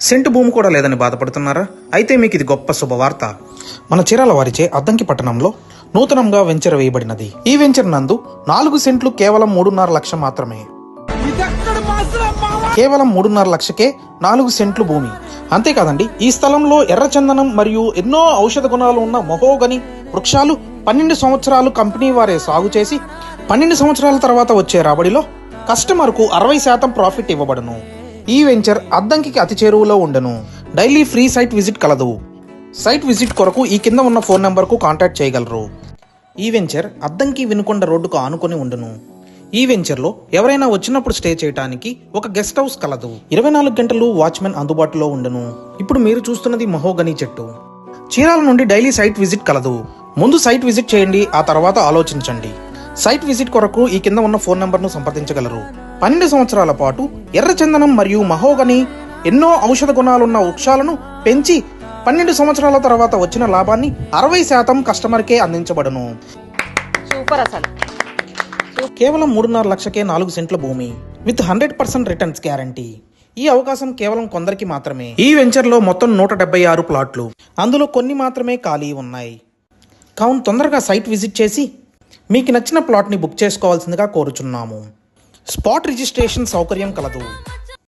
Scent భూమి కూడా లేదని బాధపడుతున్నారా? అయితే మీకు ఇది గొప్ప శుభవార్త. మన చీరాల వారిచే అద్దంకి పట్టణంలో నూతనంగా వెంచర్ వేయబడినది. ఈ వెంచర్ నందు నాలుగు సెంట్లు కేవలం మూడున్నర లక్ష మాత్రమే. కేవలం మూడున్నర లక్షకే నాలుగు సెంట్లు భూమి. అంతేకాదండి ఈ స్థలంలో ఎర్రచందనం మరియు ఎన్నో ఔషధ గుణాలు ఉన్న మహోగని వృక్షాలు పన్నెండు సంవత్సరాలు కంపెనీ వారే సాగు చేసి పన్నెండు సంవత్సరాల తర్వాత వచ్చే రాబడిలో కస్టమర్కు అరవై శాతం ప్రాఫిట్ ఇవ్వబడును. ఈ వెంచర్ అద్దంకి అతి చేరువలో ఉండను. డైలీ ఫ్రీ సైట్ విజిట్ కలదు. సైట్ విజిట్ కొరకు ఈ కింద ఉన్న ఫోన్ నెంబర్కు కాంటాక్ట్ చేయగలరు. ఈ వెంచర్ అద్దంకి వినుకొండ రోడ్డుకు ఆనుకొని ఉండును. ఈ వెంచర్లో ఎవరైనా వచ్చినప్పుడు స్టే చేయడానికి ఒక గెస్ట్ హౌస్ కలదు. ఇరవై నాలుగు గంటలు వాచ్మెన్ అందుబాటులో ఉండను. ఇప్పుడు మీరు చూస్తున్నది మహోగని చెట్టు. చీరాల నుండి డైలీ సైట్ విజిట్ కలదు. ముందు సైట్ విజిట్ చేయండి ఆ తర్వాత ఆలోచించండి. సైట్ విజిట్ కొరకు ఈ కింద ఉన్న ఫోన్ నంబర్ను సంప్రదించగలరు. పన్నెండు సంవత్సరాల పాటు ఎర్రచందనం మరియు మహోగని ఎన్నో ఔషధ గుణాలున్న వృక్షాలను పెంచి పన్నెండు సంవత్సరాల తర్వాత వచ్చిన లాభాన్ని అరవై శాతం కస్టమర్కే అందించబడును. సూపర్ అసలు. కేవలం మూడున్నర లక్షకే నాలుగు సెంట్ల భూమి. With hundred percent returns guarantee. ఈ అవకాశం కేవలం కొందరికి మాత్రమే. ఈ వెంచర్లో మొత్తం నూట డెబ్బై ఆరు ప్లాట్లు. అందులో కొన్ని మాత్రమే ఖాళీ ఉన్నాయి. కావున తొందరగా సైట్ విజిట్ చేసి మీకు నచ్చిన ప్లాట్ని బుక్ చేసుకోవాల్సిందిగా కోరుచున్నాము. స్పాట్ రిజిస్ట్రేషన్ సౌకర్యం కలదు.